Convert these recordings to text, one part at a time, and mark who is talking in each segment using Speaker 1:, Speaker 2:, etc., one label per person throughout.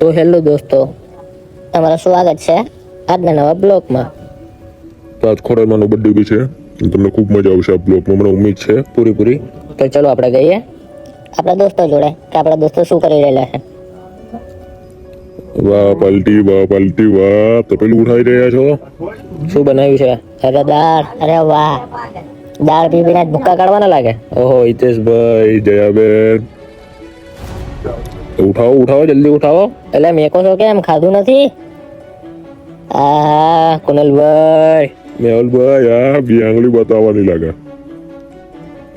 Speaker 1: તો હેલો દોસ્તો તમારું સ્વાગત છે આજના નવા બ્લોગમાં.
Speaker 2: તાજ ખોરામાંનો બર્થડે બી છે તમને ખૂબ મજા આવશે આ બ્લોગમાં મને ઉમેદ છે. પૂરેપૂરી.
Speaker 1: તો ચલો આપણે ગઈએ. આપણા દોસ્તો જોડે કે આપણા દોસ્તો શું કરી રહેલા છે?
Speaker 2: વાહ પલટી વાહ પલટી વાહ. તો પેલું ઉઠાઈ રહ્યા છો?
Speaker 1: શું બનાવ્યું છે? અરે દાળ અરે વાહ. દાળ પી પીને ભૂક્કા કાઢવાના લાગે?
Speaker 2: ઓહો હિતેશભાઈ જયાબેન. ઉઠાવો ઉઠાવો જલ્દી ઉઠાવો.
Speaker 1: એટલે મેકો છો કેમ ખાધું નથી? આ કુનલભાઈ.
Speaker 2: મેહુલભાઈ આ બી આંગળી બતાવવાની લાગે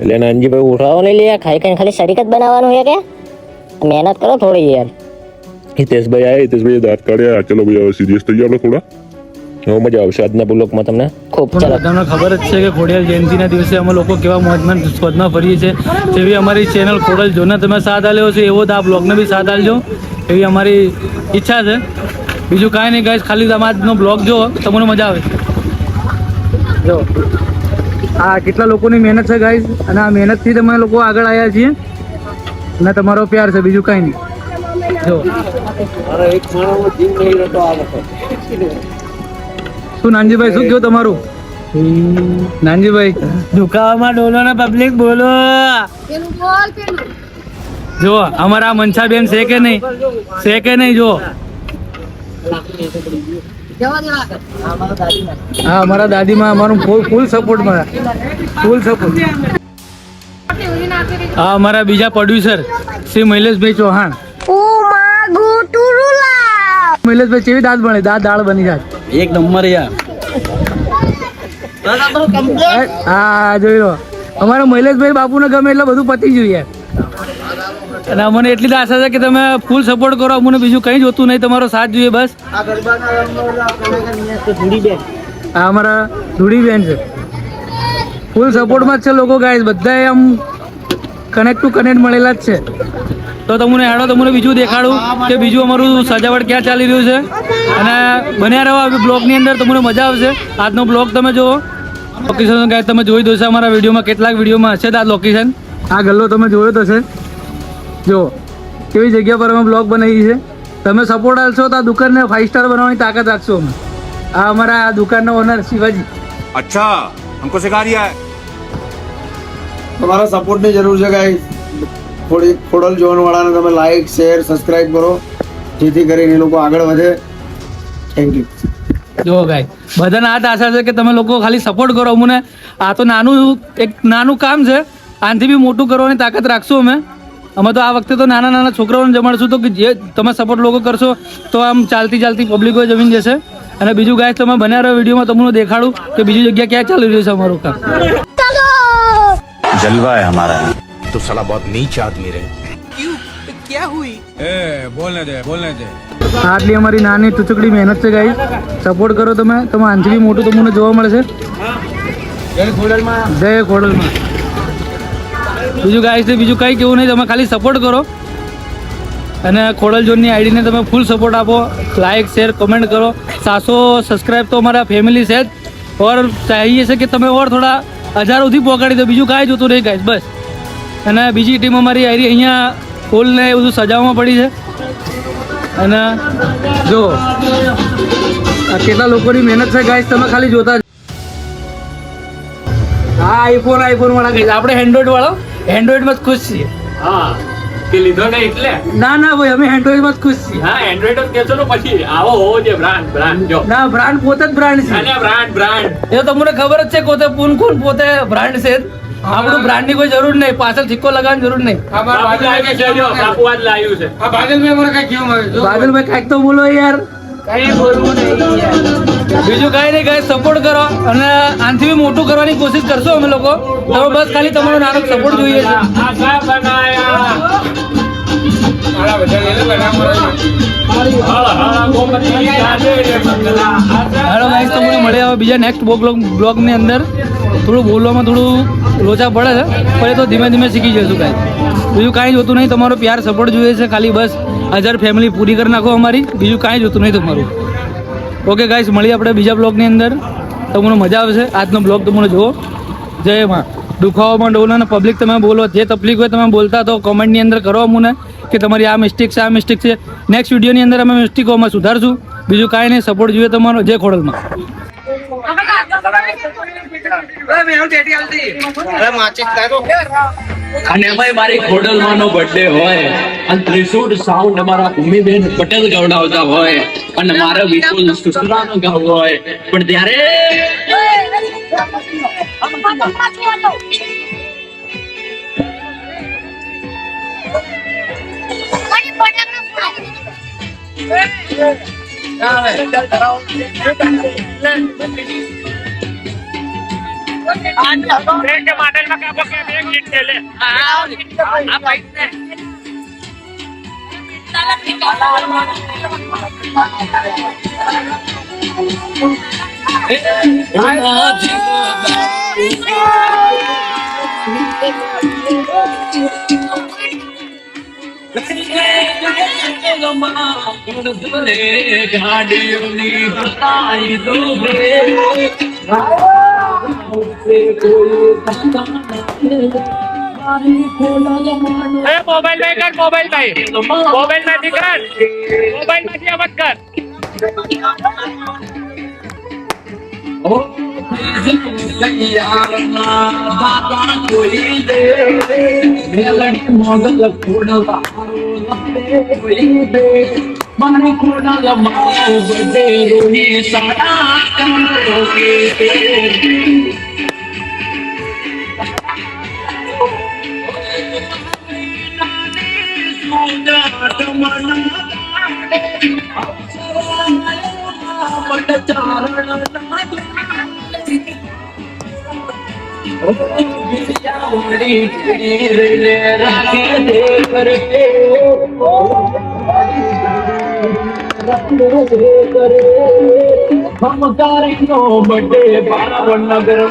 Speaker 1: એટલે નાનજીભાઈ ઉઠાવો નહીં લે ખાઈ ખાઈ ખાલી શરીક જ બનાવવાનું છે કે? મહેનત કરો થોડી યાર.
Speaker 2: હિતેશભાઈ આ હિતેશભાઈ દાંત કાઢ્યા. ચલો ભાઈ હવે સિરિયસ થઈ જાવ થોડા.
Speaker 1: હવે મજા આવશે આજના બ્લોગમાં તમને? ખૂબ
Speaker 3: બધાને ખબર જ છે કે ખોડિયાર જયંતિના દિવસે અમે લોકો કેવા મોજમાં સ્પદમાં ફરીએ છીએ. તેવી અમારી ચેનલ ખોડલ જોને તમે સાથ આલ્યો છે એવો તો આ બ્લોગને બી સાથ આલજો એવી અમારી ઈચ્છા છે. બીજું કાંઈ નહીં ગાઈસ ખાલી તમે આજનો બ્લોગ જો તમને મજા આવે. જો. આ કેટલા લોકોની મહેનત છે ગાઈશ અને આ મહેનતથી તમે લોકો આગળ આવ્યા છીએ. અને તમારો પ્યાર છે બીજું કાંઈ નહીં. જો. શું નાનજીભાઈ શું કયો તમારું? નાનજીભાઈ. દુકાવામાં ડોલો ને પબ્લિક બોલો. જો અમારા મનસાબેન છે કે નહીં? છે કે નહીં જો હા અમારા દાદીમાં અમારું ફૂલ ફૂલ સપોર્ટ મારા ફૂલ સપોર્ટ હા અમારા બીજા પ્રોડ્યુસર શ્રી મહિલેશભાઈ ચૌહાણ. મહિલેશભાઈ કેવી દાળ બને? દાંત દાળ બની જાય.
Speaker 4: એક નંબર યાર
Speaker 3: હા જોઈ લો. અમારા મહિલેશભાઈ બાપુને ગમે એટલે બધું પતી ગયું યાર અને અમને એટલી જ આશા છે કે તમે ફૂલ સપોર્ટ કરો. અમને બીજું કંઈ જોતું નહીં. તમારો સાથ જોઈએ બસ. આ અમારા ધૂળીબેન છે. ફૂલ સપોર્ટમાં જ છે લોકો ગાય બધા આમ કનેક્ટ ટુ કનેક્ટ મળેલા જ છે. તો તમને હેડો તમને બીજું દેખાડું કે બીજું અમારું સજાવટ ક્યાં ચાલી રહ્યું છે. અને બન્યા રહો બ્લોગની અંદર તમને મજા આવશે. આજનો બ્લોગ તમે જુઓ. લોકેશન કાંઈ તમે જોઈ દોશો અમારા વિડીયોમાં કેટલાક વિડીયોમાં હશે આ લોકેશન આ ગલ્લો તમે જોયો તો છે જુઓ કેવી જગ્યા પર અમે બ્લોગ બનાવી છે. તમે સપોર્ટ આપશો તો આ દુકાનને ફાઇવ સ્ટાર બનાવવાની તાકાત રાખશો અમે. આ અમારા આ દુકાનનો ઓનર શિવાજી.
Speaker 5: અચ્છા
Speaker 6: તમારા સપોર્ટની જરૂર છે ગાઈસ ખોડી ખોડલ જોનવાળાને તમે લાઈક શેર સબસ્ક્રાઇબ કરો. જેથી કરીને એ લોકો આગળ વધે. થેન્ક યુ
Speaker 3: જો ભાઈ બધાને આ જ આશા છે કે તમે લોકો ખાલી સપોર્ટ કરો અમને. આ તો નાનું એક નાનું કામ છે. આનાથી બી મોટું કરવાની તાકાત રાખશું અમે. અમે તો આ વખતે તો નાના નાના છોકરાઓને જમાડશું તો કે જે તમે સપોર્ટ લોકો કરશો તો આમ ચાલતી ચાલતી પબ્લિકો જમીન જશે. અને બીજું ગાય તમે બન્યા રહ્યો વિડીયોમાં તમને દેખાડું કે બીજી જગ્યા ક્યાં ચાલી રહ્યું છે અમારું કામ.
Speaker 5: જલવા હે હમારા.
Speaker 7: तो साला बहुत नीच आदमी रहे
Speaker 3: આ આટલી અમારી નાની ટુચકડી મહેનત છે ગાઈ સપોર્ટ કરો તમે તમે આનાથી બી મોટું તમને જોવા મળશે જય ખોડલમાં બીજું ગાય છે બીજું કંઈ કેવું નહીં તમે ખાલી સપોર્ટ કરો અને ખોડલ ઝોનની આઈડીને તમે ફૂલ સપોર્ટ આપો લાઇક શેર કમેન્ટ કરો સાતસો સબસ્ક્રાઈબ તો અમારા ફેમિલી છે જ ઓર ચાહીએ છે કે તમે ઓર થોડા હજાર સુધી પહોંચાડી દો બીજું કાંઈ જોતું નહીં ગાઈસ બસ અને બીજી ટીમ અમારી આવી અહીંયા ફૂલને એ બધું સજાવવામાં પડી છે. અને જો આ કેટલા લોકોની મહેનત છે ગાઈસ તમે ખાલી જોતા જ હા આઈફોન આઈફોન વાળા ગાઈસ આપણે એન્ડ્રોઈડ વાળો એન્ડ્રોઈડમાં જ ખુશ છીએ.
Speaker 8: હા તે લીધો ને એટલે?
Speaker 3: ના ના ભાઈ અમે એન્ડ્રોઈડમાં ખુશ છીએ.
Speaker 8: હા એન્ડ્રોઈડ જ ને પછી આવો હોવો જોઈએ બ્રાન્ડ બ્રાન્ડ જો.
Speaker 3: ના બ્રાન્ડ પોતે જ બ્રાન્ડ છે.
Speaker 8: અને બ્રાન્ડ બ્રાન્ડ
Speaker 3: એ તો તમને ખબર જ છે પોતે પૂન કોણ પોતે બ્રાન્ડ છે આપણું બ્રાન્ડની કોઈ જરૂર નહીં. પાછળ સિક્કો લગાવવાની જરૂર નહીં. બાદલભાઈ કાંઈક તો બોલો યાર. બીજું કઈ નહીં કાંઈ સપોર્ટ કરો અને આનાથી બી મોટું કરવાની કોશિશ કરશો અમે લોકો. તો બસ ખાલી તમારો નાનો સપોર્ટ જોઈએ છે. હાલો ગાઈસ તમને મળ્યા હવે બીજા નેક્સ્ટ બ્લોગ બ્લોગની અંદર. થોડું બોલવામાં થોડું લોચા પડે છે, પણ એ તો ધીમે ધીમે શીખી જશું કાંઈ. બીજું કાંઈ જોતું નહીં, તમારો પ્યાર સપોર્ટ જોઈએ છે, ખાલી બસ હજાર ફેમિલી પૂરી કરી નાખો અમારી, બીજું કાંઈ જોતું નહીં તમારું. ઓકે ગાઈસ મળીએ આપણે બીજા બ્લોગની અંદર. તમને મજા આવશે. આજનો બ્લોગ તમને જુઓ. જય માં. દુખાવામાં ડોલો અને પબ્લિક તમે બોલો. જે તકલીફ હોય તમે બોલતા તો કોમેન્ટની અંદર કરો અમને કે તમારી આ મિસ્ટેક છે, આ મિસ્ટેક છે. નેક્સ્ટ વિડીયોની અંદર અમે મિસ્ટેકોમાં સુધારશું. બીજું કાંઈ નહીં સપોર્ટ જોઈએ તમારો. જય ખોડલમાં.
Speaker 8: અને ભાઈ મારી ખોડલમાંનો બર્થડે હોય અને ત્રિશુળ સાઉન્ડ અમારા ભૂમિબેન પટેલ ગવડાવતા હોય અને મારા વિપુલ સુસરાનો ગાવ હોય. પણ ત્યારે ગાડીઓની બતાઈ દો મોબાઈલમાં કર મોબાઈલમાં મોબાઈલમાંથી કર મોબાઈલમાંથી અવાજ કર મોગલ ખોડલા મારી ખોડલ મારો બડે રોહી સાડા हम नो बड़े भावनगर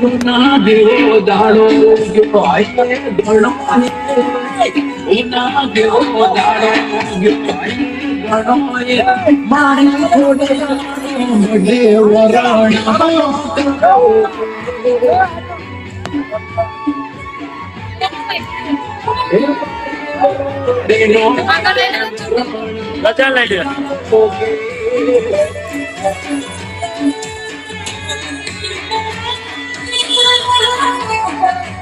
Speaker 8: ના દેવો દાડો ગયો આયે ગણો ઉના દેવો દાડો ગયો આયે ગણો મારી ખોડે બડે વરણ ગજા લઈ લે Ai.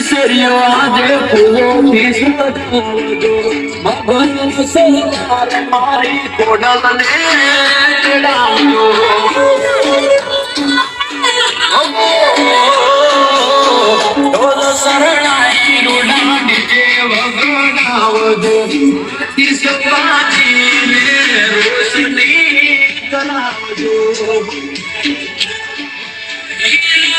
Speaker 8: શેરીઓ આજે ફૂલોથી સજાવજો મગન સલાર મારી કોડલને ચડાવજો ઢોલ શરણાઈ રૂડા નીચે વગડાવજો કિસબાજીને રોશની કરાવજો ઘડીને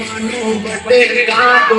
Speaker 8: ખોડલ મને ગજે બારે મનો બટે કાટો